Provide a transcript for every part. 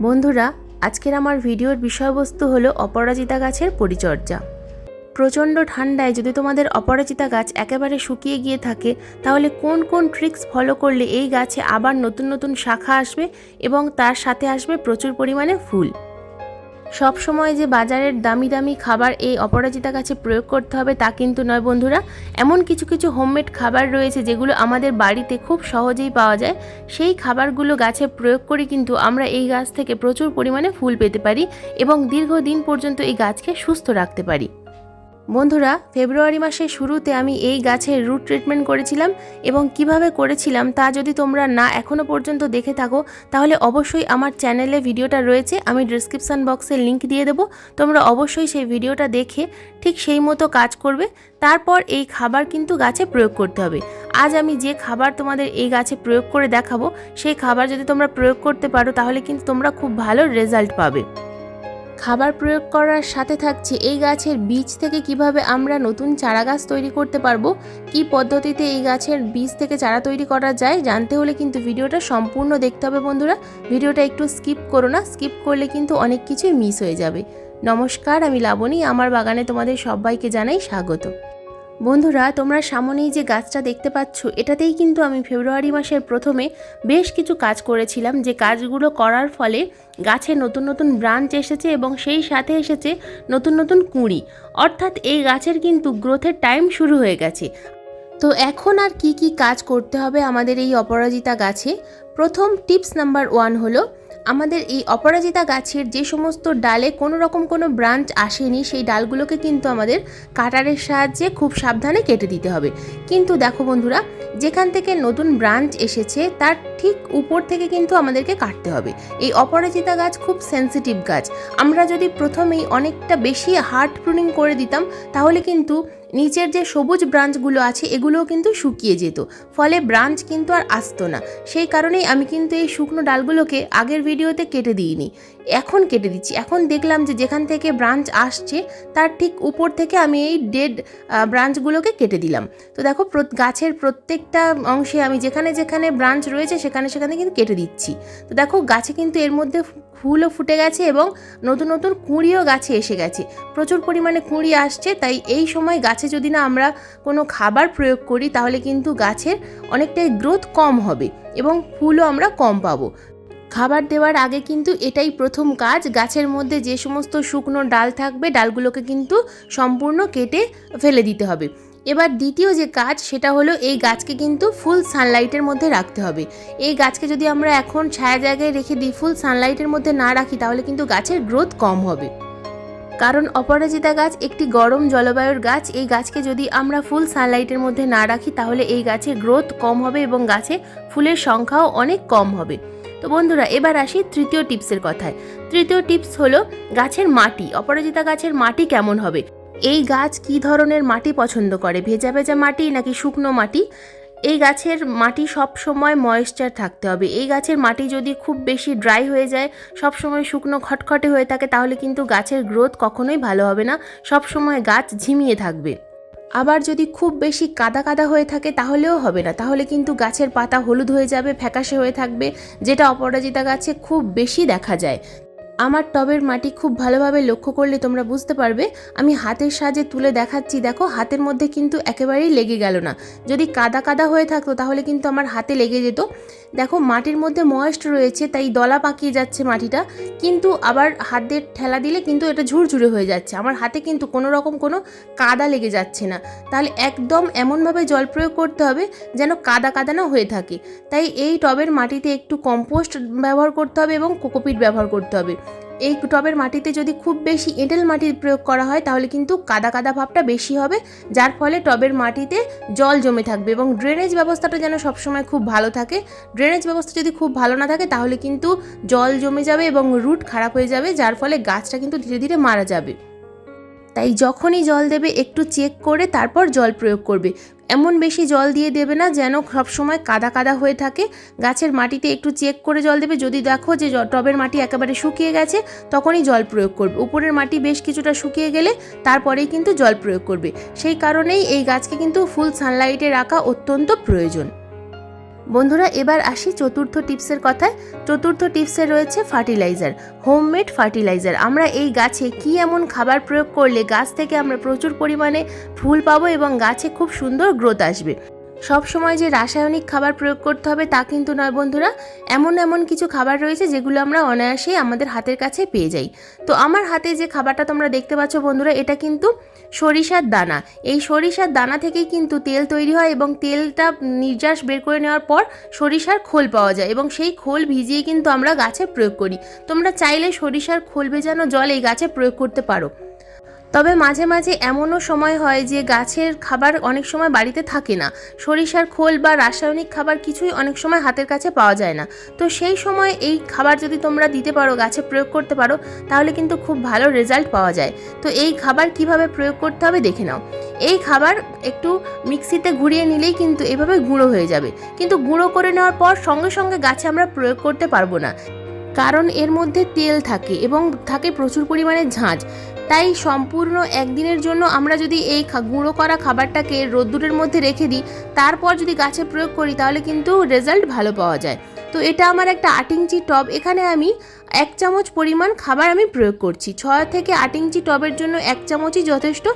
বন্ধুরা, আজকের আমার ভিডিওর বিষয়বস্তু হলো অপরাজিতা গাছের পরিচর্যা। প্রচণ্ড ঠান্ডায় যদি তোমাদের অপরাজিতা গাছ একেবারে শুকিয়ে গিয়ে থাকে, তাহলে কোন কোন ট্রিক্স ফলো করলে এই গাছে আবার নতুন নতুন শাখা আসবে এবং তার সাথে আসবে প্রচুর পরিমাণে ফুল? সব সময় যে বাজারের দামি দামি খাবার এই অপরাজিতা গাছে প্রয়োগ করতে হবে তা কিন্তু নয় বন্ধুরা। এমন কিছু কিছু হোমমেড খাবার রয়েছে যেগুলো আমাদের বাড়িতে খুব সহজেই পাওয়া যায়। সেই খাবারগুলো গাছে প্রয়োগ করে কিন্তু আমরা এই গাছ থেকে প্রচুর পরিমাণে ফুল পেতে পারি এবং দীর্ঘদিন পর্যন্ত এই গাছকে সুস্থ রাখতে পারি। বন্ধুরা, ফেব্রুয়ারি মাসের শুরুতে আমি এই গাছের রুট ট্রিটমেন্ট করেছিলাম এবং কীভাবে করেছিলাম তা যদি তোমরা না এখনও পর্যন্ত দেখে থাকো, তাহলে অবশ্যই আমার চ্যানেলে ভিডিওটা রয়েছে, আমি ডিসক্রিপশান বক্সে লিংক দিয়ে দেবো। তোমরা অবশ্যই সেই ভিডিওটা দেখে ঠিক সেই মতো কাজ করবে, তারপর এই খাবার কিন্তু গাছে প্রয়োগ করতে হবে। আজ আমি যে খাবার তোমাদের এই গাছে প্রয়োগ করে দেখাবো, সেই খাবার যদি তোমরা প্রয়োগ করতে পারো, তাহলে কিন্তু তোমরা খুব ভালো রেজাল্ট পাবে। খাবার প্রয়োগ করার সাথে থাকছে এই গাছের বীজ থেকে কীভাবে আমরা নতুন চারা গাছ তৈরি করতে পারব? কি পদ্ধতিতে এই গাছের বীজ থেকে চারা তৈরি করা যায়? জানতে হলে কিন্তু ভিডিওটা সম্পূর্ণ দেখতে হবে বন্ধুরা। ভিডিওটা একটু স্কিপ করো না, স্কিপ করলে কিন্তু অনেক কিছুই মিস হয়ে যাবে। নমস্কার, আমি লাবণী। আমার বাগানে তোমাদের সবাইকে জানাই স্বাগত। বন্ধুরা, তোমরা সামনেই যে গাছটা দেখতে পাচ্ছ, এটাতেই কিন্তু আমি ফেব্রুয়ারি মাসের প্রথমে বেশ কিছু কাজ করেছিলাম, যে কাজগুলো করার ফলে গাছে নতুন নতুন ব্রাঞ্চ এসেছে এবং সেই সাথে এসেছে নতুন নতুন কুঁড়ি। অর্থাৎ এই গাছের কিন্তু গ্রোথের টাইম শুরু হয়ে গেছে। তো এখন আর কি কি কাজ করতে হবে আমাদের এই অপরাজিতা গাছে? প্রথম টিপস নাম্বার ওয়ান হলো আমাদের এই অপরাজিতা গাছের যে সমস্ত ডালে কোনো রকম কোনো ব্রাঞ্চ আসেনি, সেই ডালগুলোকে কিন্তু আমাদের কাটারের সাহায্যে খুব সাবধানে কেটে দিতে হবে। কিন্তু দেখো বন্ধুরা, যেখান থেকে নতুন ব্রাঞ্চ এসেছে, তার ঠিক উপর থেকে কিন্তু আমাদেরকে কাটতে হবে। এই অপরাজিতা গাছ খুব সেন্সিটিভ গাছ। আমরা যদি প্রথমেই অনেকটা বেশি হার্ড প্রুনিং করে দিতাম, তাহলে কিন্তু নিচের যে সবুজ ব্রাঞ্চগুলো আছে, এগুলোও কিন্তু শুকিয়ে যেত। ফলে ব্রাঞ্চ কিন্তু আর আসতো না। সেই কারণেই আমি কিন্তু এই শুকনো ডালগুলোকে আগের ভিডিওতে কেটে দিইনি। এখন কেটে দিচ্ছি। এখন দেখলাম যে যেখান থেকে ব্রাঞ্চ আসছে, তার ঠিক উপর থেকে আমি এই ডেড ব্রাঞ্চগুলোকে কেটে দিলাম। তো দেখো গাছের প্রত্যেকটা অংশে আমি যেখানে যেখানে ব্রাঞ্চ রয়েছে, সেখানে সেখানে কিন্তু কেটে দিচ্ছি। তো দেখো, গাছে কিন্তু এর মধ্যে ফুলও ফুটে গেছে এবং নতুন নতুন কুঁড়িও গাছে এসে গেছে। প্রচুর পরিমাণে কুঁড়ি আসছে, তাই এই সময় গাছে যদি না আমরা কোনো খাবার প্রয়োগ করি, তাহলে কিন্তু গাছের অনেকটাই গ্রোথ কম হবে এবং ফুলও আমরা কম পাবো। খাবার দেওয়ার আগে কিন্তু এটাই প্রথম কাজ, গাছের মধ্যে যে সমস্ত শুকনো ডাল থাকবে, ডালগুলোকে কিন্তু সম্পূর্ণ কেটে ফেলে দিতে হবে। এবার দ্বিতীয় যে কাজ, সেটা হলো এই গাছকে কিন্তু ফুল সানলাইটের মধ্যে রাখতে হবে। এই গাছকে যদি আমরা এখন ছায়া জায়গায় রেখে দিই, ফুল সানলাইটের মধ্যে না রাখি, তাহলে কিন্তু গাছের গ্রোথ কম হবে। কারণ অপরাজিতা গাছ একটি গরম জলবায়ুর গাছ। এই গাছকে যদি আমরা ফুল সানলাইটের মধ্যে না রাখি, তাহলে এই গাছের গ্রোথ কম হবে এবং গাছে ফুলের সংখ্যাও অনেক কম হবে। তো বন্ধুরা, এবার আসি তৃতীয় টিপসের কথায়। তৃতীয় টিপস হলো গাছের মাটি। অপরাজিতা গাছের মাটি কেমন হবে? এই গাছ কি ধরনের মাটি পছন্দ করে? ভেজা ভেজা মাটি নাকি শুকনো মাটি? এই গাছের মাটি সব সময় ময়েশ্চার থাকতে হবে। এই গাছের মাটি যদি খুব বেশি ড্রাই হয়ে যায় সব সময় শুকনো খটখটে হয়ে থাকে, তাহলে কিন্তু গাছের গ্রোথ কখনোই ভালো হবে না। সব সময় গাছ ঝিমিয়ে থাকবে। আবার যদি খুব বেশি কাদা কাদা হয়ে থাকে, তাহলেও হবে না। তাহলে কিন্তু গাছের পাতা হলুদ হয়ে যাবে, ফ্যাকাশে হয়ে থাকবে, যেটা অপরাজিতা গাছে খুব বেশি দেখা যায়। আমার টবের মাটি খুব ভালোভাবে লক্ষ্য করলে তোমরা বুঝতে পারবে, আমি হাতের সাহায্যে তুলে দেখাচ্ছি, দেখো হাতের মধ্যে কিন্তু একেবারেই লেগে গেল না। যদি কাদা কাদা হয়ে থাকতো তাহলে কিন্তু আমার হাতে লেগে যেত। দেখো, মাটির মধ্যে ময়েস্ট রয়েছে, তাই দলা পাকিয়ে যাচ্ছে মাটিটা, কিন্তু আবার হাত দিয়ে ঠেলা দিলে কিন্তু এটা ঝুরঝুরে হয়ে যাচ্ছে। আমার হাতে কিন্তু কোনো রকম কোনো কাদা লেগে যাচ্ছে না। তাহলে একদম এমনভাবে জল প্রয়োগ করতে হবে যেন কাদা কাদা না হয়ে থাকে। তাই এই টবের মাটিতে একটু কম্পোস্ট ব্যবহার করতে হবে এবং কোকোপিট ব্যবহার করতে হবে। এই টবের মাটিতে যদি খুব বেশি এঁটেল মাটির প্রয়োগ করা হয়, তাহলে কিন্তু কাদা কাদা ভাবটা বেশি হবে, যার ফলে টবের মাটিতে জল জমে থাকবে এবং ড্রেনেজ ব্যবস্থাটা যেন সবসময় খুব ভালো থাকে। ড্রেনেজ ব্যবস্থা যদি খুব ভালো না থাকে, তাহলে কিন্তু জল জমে যাবে এবং রুট খারাপ হয়ে যাবে, যার ফলে গাছটা কিন্তু ধীরে ধীরে মারা যাবে। তাই যখনই জল দেবে একটু চেক করে তারপর জল প্রয়োগ করবে। এমন বেশি জল দিয়ে দেবে না যেন সবসময় কাদা কাদা হয়ে থাকে। গাছের মাটিতে একটু চেক করে জল দেবে। যদি দেখো যে টবের মাটি একেবারে শুকিয়ে গেছে, তখনই জল প্রয়োগ করবে। উপরের মাটি বেশ কিছুটা শুকিয়ে গেলে তারপরেই কিন্তু জল প্রয়োগ করবে। সেই কারণেই এই গাছকে কিন্তু ফুল সানলাইটে রাখা অত্যন্ত প্রয়োজন। বন্ধুরা, এবার আসি চতুর্থ টিপসের কথায়। চতুর্থ টিপসে রয়েছে ফার্টিলাইজার, হোমমেড ফার্টিলাইজার। আমরা এই গাছে কি এমন খাবার প্রয়োগ করলে গাছ থেকে আমরা প্রচুর পরিমাণে ফুল পাবো এবং গাছে খুব সুন্দর গ্রোথ আসবে। সব সময় যে রাসায়নিক খাবার প্রয়োগ করতে হবে তা কিন্তু নয় বন্ধুরা। এমন এমন কিছু খাবার রয়েছে যেগুলো আমরা অনায়াসেই আমাদের হাতের কাছে পেয়ে যাই। তো আমার হাতে যে খাবারটা তোমরা দেখতে পাচ্ছ বন্ধুরা, এটা কিন্তু সরিষার দানা। এই সরিষার দানা থেকেই কিন্তু তেল তৈরি হয় এবং তেলটা নির্যাস বের করে নেওয়ার পর সরিষার খোল পাওয়া যায় এবং সেই খোল ভিজিয়ে কিন্তু আমরা গাছে প্রয়োগ করি। তোমরা চাইলে সরিষার খোল ভেজানো জল এই গাছে প্রয়োগ করতে পারো। তবে মাঝে মাঝে এমনও সময় হয় যে গাছের খাবার অনেক সময় বাড়িতে থাকে না। সরিষার খোল বা রাসায়নিক খাবার কিছুই অনেক সময় হাতের কাছে পাওয়া যায় না। তো সেই সময় এই খাবার যদি তোমরা দিতে পারো, গাছে প্রয়োগ করতে পারো, তাহলে কিন্তু খুব ভালো রেজাল্ট পাওয়া যায়। তো এই খাবার কীভাবে প্রয়োগ করতে হবে দেখে নাও। এই খাবার একটু মিক্সিতে ঘুরিয়ে নিলেই কিন্তু এভাবে গুঁড়ো হয়ে যাবে। কিন্তু গুঁড়ো করে নেওয়ার পর সঙ্গে সঙ্গে গাছে আমরা প্রয়োগ করতে পারব না। কারণ এর মধ্যে তেল থাকে এবং থাকে প্রচুর পরিমাণে ঝাঁঝ তাই সম্পূর্ণ একদিনের জন্য আমরা যদি এই গুঁড়ো করা খাবারটাকে রোদ্দুরের মধ্যে রেখে দিই, তারপর যদি গাছে প্রয়োগ করি তাহলে কিন্তু রেজাল্ট ভালো পাওয়া যায়। তো এটা আমার একটা আট ইঞ্চি টব, এখানে আমি এক চামচ পরিমাণ খাবার আমি প্রয়োগ করছি। ছয় থেকে আট ইঞ্চি টবের জন্য এক চামচই যথেষ্ট।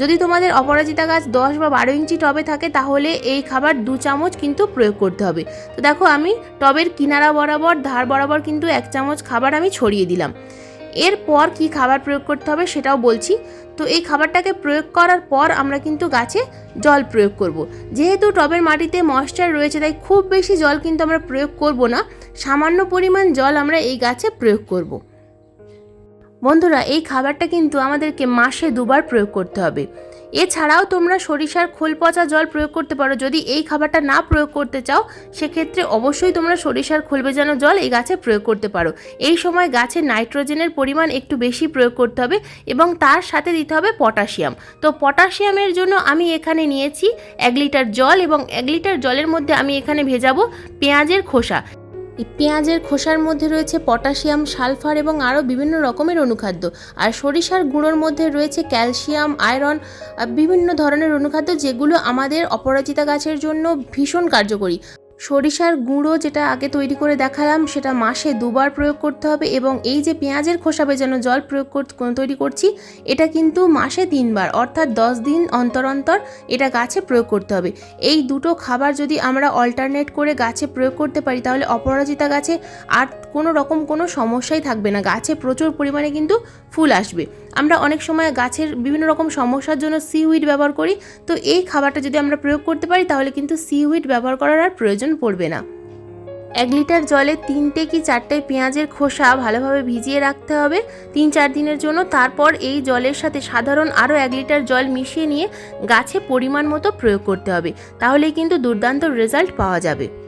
যদি তোমাদের অপরাজিতা গাছ দশ বা বারো ইঞ্চি টবে থাকে তাহলে এই খাবার দু চামচ কিন্তু প্রয়োগ করতে হবে। তো দেখো আমি টবের কিনারা বরাবর, ধার বরাবর কিন্তু এক চামচ খাবার আমি ছড়িয়ে দিলাম। এরপর কি খাবার প্রয়োগ করতে হবে সেটাও বলছি তো এই খাবারটাকে প্রয়োগ করার পর আমরা কিন্তু গাছে জল প্রয়োগ করব। যেহেতু টবের মাটিতে ময়েশ্চার রয়েছে, তাই খুব বেশি জল কিন্তু আমরা প্রয়োগ করব না সামান্য পরিমাণ জল আমরা এই গাছে প্রয়োগ করব। বন্ধুরা, এই খাবারটা কিন্তু আমাদেরকে মাসে দুবার প্রয়োগ করতে হবে এছাড়াও তোমরা সরিষার খোল পচা জল প্রয়োগ করতে পারো। যদি এই খাবারটা না প্রয়োগ করতে চাও, সেক্ষেত্রে অবশ্যই তোমরা সরিষার খোল ভেজানো জল এই গাছে প্রয়োগ করতে পারো। এই সময় গাছে নাইট্রোজেনের পরিমাণ একটু বেশি প্রয়োগ করতে হবে এবং তার সাথে দিতে হবে পটাশিয়াম। তো পটাশিয়ামের জন্য আমি এখানে নিয়েছি এক লিটার জল এবং এক লিটার জলের মধ্যে আমি এখানে ভেজাবো পেঁয়াজের খোসা। পেঁয়াজের খোসার মধ্যে রয়েছে পটাশিয়াম, সালফার এবং আরও বিভিন্ন রকমের অনুখাদ্য। আর সরিষার গুঁড়োর মধ্যে রয়েছে ক্যালসিয়াম, আয়রন বিভিন্ন ধরনের অনুখাদ্য যেগুলো আমাদের অপরাজিতা গাছের জন্য ভীষণ কার্যকরী। সরিষার গুঁড়ো যেটা আগে তৈরি করে দেখালাম, সেটা মাসে দুবার প্রয়োগ করতে হবে এবং এই যে পেঁয়াজের খোসা ভেজানো জল প্রয়োগ কর- তৈরি করছি, এটা কিন্তু মাসে তিনবার, অর্থাৎ দশ দিন অন্তর অন্তর এটা গাছে প্রয়োগ করতে হবে। এই দুটো খাবার যদি আমরা অল্টারনেট করে গাছে প্রয়োগ করতে পারি, তাহলে অপরাজিতা গাছে আর কোনো রকম কোনো সমস্যাই থাকবে না, গাছে প্রচুর পরিমাণে কিন্তু ফুল আসবে। আমরা অনেক সময় গাছের বিভিন্ন রকম সমস্যার জন্য সিউইড ব্যবহার করি, তো এই খাবারটা যদি আমরা প্রয়োগ করতে পারি, তাহলে কিন্তু সিউইড ব্যবহার করার আর প্রয়োজন পড়বে না। এক লিটার জলে তিনটে কি চারটে পেঁয়াজের খোসা ভালোভাবে ভিজিয়ে রাখতে হবে? তিন চার দিনের জন্য তারপর এই জলের সাথে সাধারণ আরও এক লিটার জল মিশিয়ে নিয়ে গাছে পরিমাণ মতো প্রয়োগ করতে হবে। তাহলেই কিন্তু দুর্দান্ত রেজাল্ট পাওয়া যাবে।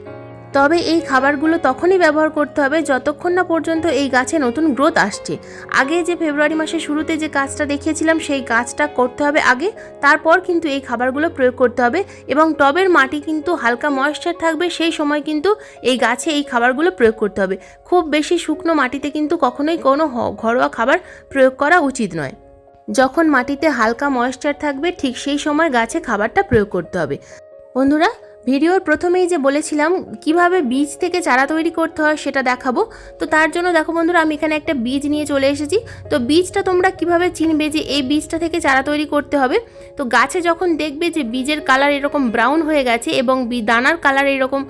তবে এই খাবারগুলো তখনই ব্যবহার করতে হবে যতক্ষণ না পর্যন্ত এই গাছে নতুন গ্রোথ আসছে। আগে যে ফেব্রুয়ারি মাসের শুরুতে যে কাজটা দেখিয়েছিলাম, সেই কাজটা করতে হবে আগে, তারপর কিন্তু এই খাবারগুলো প্রয়োগ করতে হবে এবং টবের মাটি কিন্তু হালকা ময়েশ্চার থাকবে, সেই সময় কিন্তু এই গাছে এই খাবারগুলো প্রয়োগ করতে হবে। খুব বেশি শুকনো মাটিতে কিন্তু কখনোই কোনো ঘরোয়া খাবার প্রয়োগ করা উচিত নয়। যখন মাটিতে হালকা ময়েশ্চার থাকবে, ঠিক সেই সময় গাছে খাবারটা প্রয়োগ করতে হবে। বন্ধুরা ভিডিওর প্রথমেই যে বলেছিলাম, কীভাবে বীজ থেকে চারা তৈরি করতে হয় সেটা দেখাবো। তো তার জন্য দেখো বন্ধুরা, আমি এখানে একটা বীজ নিয়ে চলে এসেছি। তো বীজটা তোমরা কীভাবে চিনবে যে এই বীজটা থেকে চারা তৈরি করতে হবে? তো গাছে যখন দেখবে যে বীজের কালার এরকম ব্রাউন হয়ে গেছে এবং দানার কালার এরকম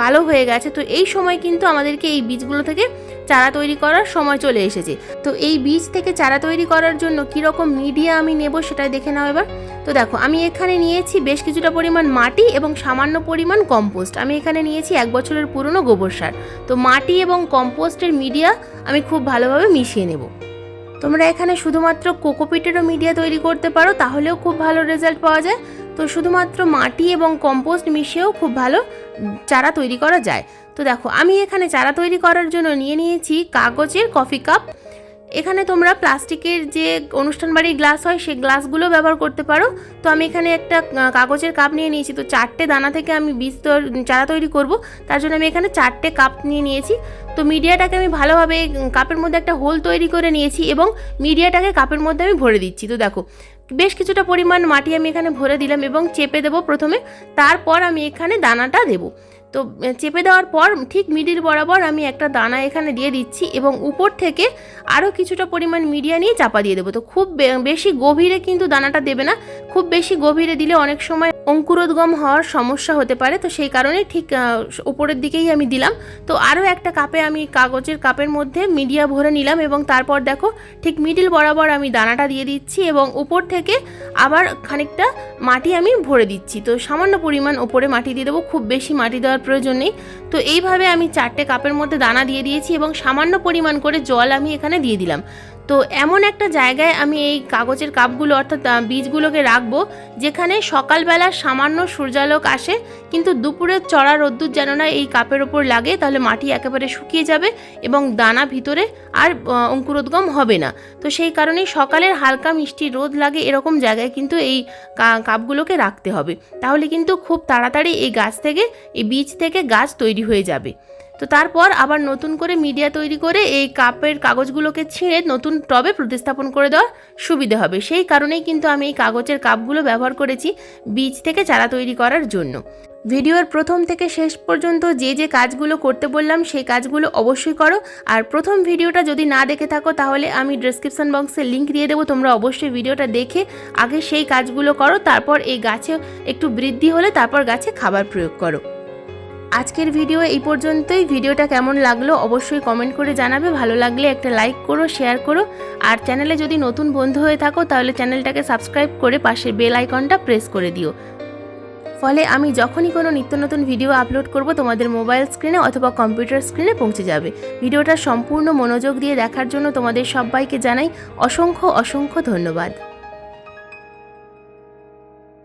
কালো হয়ে গেছে, তো এই সময় কিন্তু আমাদেরকে এই বীজগুলো থেকে চারা তৈরি করার সময় চলে এসেছে। তো এই বীজ থেকে চারা তৈরি করার জন্য কীরকম মিডিয়া আমি নেব সেটা দেখে নাও এবার। তো দেখো, আমি এখানে নিয়েছি বেশ কিছুটা পরিমাণ মাটি এবং সামান্য পরিমাণ কম্পোস্ট। আমি এখানে নিয়েছি এক বছরের পুরনো গোবর সার। তো মাটি এবং কম্পোস্টের মিডিয়া আমি খুব ভালোভাবে মিশিয়ে নেব। তোমরা এখানে শুধুমাত্র কোকোপিটেরও মিডিয়া তৈরি করতে পারো, তাহলেও খুব ভালো রেজাল্ট পাওয়া যায়। তো শুধুমাত্র মাটি এবং কম্পোস্ট মিশিয়েও খুব ভালো চারা তৈরি করা যায়। তো দেখো, আমি এখানে চারা তৈরি করার জন্য নিয়ে নিয়েছি কাগজের কফি কাপ। এখানে তোমরা প্লাস্টিকের যে অনুষ্ঠান বাড়ির গ্লাস হয়, সেই গ্লাসগুলো ব্যবহার করতে পারো। তো আমি এখানে একটা কাগজের কাপ নিয়ে নিয়েছি। তো চারটে দানা থেকে আমি বীজ চারা তৈরি করব। তার জন্য আমি এখানে চারটে কাপ নিয়ে নিয়েছি। তো মিডিয়াটাকে আমি ভালোভাবে কাপের মধ্যে একটা হোল তৈরি করে নিয়েছি এবং মিডিয়াটাকে কাপের মধ্যে আমি ভরে দিচ্ছি। তো দেখো, বেশ কিছুটা পরিমাণ মাটি আমি এখানে ভরে দিলাম এবং চেপে দেবো প্রথমে। তারপর আমি এখানে দানাটা দেবো। তো চেপে দেওয়ার পর ঠিক মিডিল বরাবর আমি একটা দানা এখানে দিয়ে দিচ্ছি এবং উপর থেকে আরও কিছুটা পরিমাণ মিডিয়া নিয়ে চাপা দিয়ে দেবো। তো খুব বেশি গভীরে কিন্তু দানাটা দেবে না। খুব বেশি গভীরে দিলে অনেক সময় অঙ্কুরোদ্গম হওয়ার সমস্যা হতে পারে, তো সেই কারণে ঠিক উপরের দিকেই আমি দিলাম। তো আরও একটা কাপে আমি কাগজের কাপের মধ্যে মিডিয়া ভরে নিলাম এবং তারপর দেখো, ঠিক মিডিল বরাবর আমি দানাটা দিয়ে দিচ্ছি এবং উপর থেকে আবার খানিকটা মাটি আমি ভরে দিচ্ছি। তো সামান্য পরিমাণ ওপরে মাটি দিয়ে দেবো, খুব বেশি মাটি দেওয়ার প্রয়োজন নেই। তো এইভাবে আমি চারটে কাপের মধ্যে দানা দিয়ে দিয়েছি এবং সামান্য পরিমাণ করে জল আমি এখানে দিয়ে দিলাম। তো এমন একটা জায়গায় আমি এই কাগজের কাপগুলো অর্থাৎ বীজগুলোকে রাখব, যেখানে সকালবেলা সামান্য সূর্যালোক আসে, কিন্তু দুপুরের চড়া রোদ্দুর যেন না এই কাপের ওপর লাগে, তাহলে মাটি একেবারে শুকিয়ে যাবে এবং দানা ভিতরে আর অঙ্কুরোদ্গম হবে না। তো সেই কারণেই সকালের হালকা মিষ্টি রোদ লাগে এরকম জায়গায় কিন্তু এই কাপগুলোকে রাখতে হবে। তাহলে কিন্তু খুব তাড়াতাড়ি এই গাছ থেকে, এই বীজ থেকে গাছ তৈরি হয়ে যাবে। তো তারপর আবার নতুন করে মিডিয়া তৈরি করে এই কাপের কাগজগুলোকে ছিঁড়ে নতুন টবে প্রতিস্থাপন করে দেওয়ার সুবিধে হবে। সেই কারণেই কিন্তু আমি এই কাগজের কাপগুলো ব্যবহার করেছি বীজ থেকে চারা তৈরি করার জন্য। ভিডিওর প্রথম থেকে শেষ পর্যন্ত যে যে কাজগুলো করতে বললাম, সেই কাজগুলো অবশ্যই করো। আর প্রথম ভিডিওটা যদি না দেখে থাকো, তাহলে আমি ডেসক্রিপশন বক্সে লিঙ্ক দিয়ে দেবো, তোমরা অবশ্যই ভিডিওটা দেখে আগে সেই কাজগুলো করো, তারপর এই গাছে একটু বৃদ্ধি হলে তারপর গাছে খাবার প্রয়োগ করো। আজকের ভিডিও এই পর্যন্তই। ভিডিওটা কেমন লাগল অবশ্যই কমেন্ট করে জানাবে। ভালো লাগলে একটা লাইক করো শেয়ার করো। আর চ্যানেলে যদি নতুন বন্ধু হয়ে থাকো, তাহলে চ্যানেলটাকে সাবস্ক্রাইব করে পাশের বেল আইকনটা প্রেস করে দিও। ফলে আমি যখনই কোনো নিত্য নতুন ভিডিও আপলোড করব, তোমাদের মোবাইল স্ক্রিনে অথবা কম্পিউটার স্ক্রিনে পৌঁছে যাবে। ভিডিওটা সম্পূর্ণ মনোযোগ দিয়ে দেখার জন্য তোমাদের সবাইকে জানাই অসংখ্য অসংখ্য ধন্যবাদ।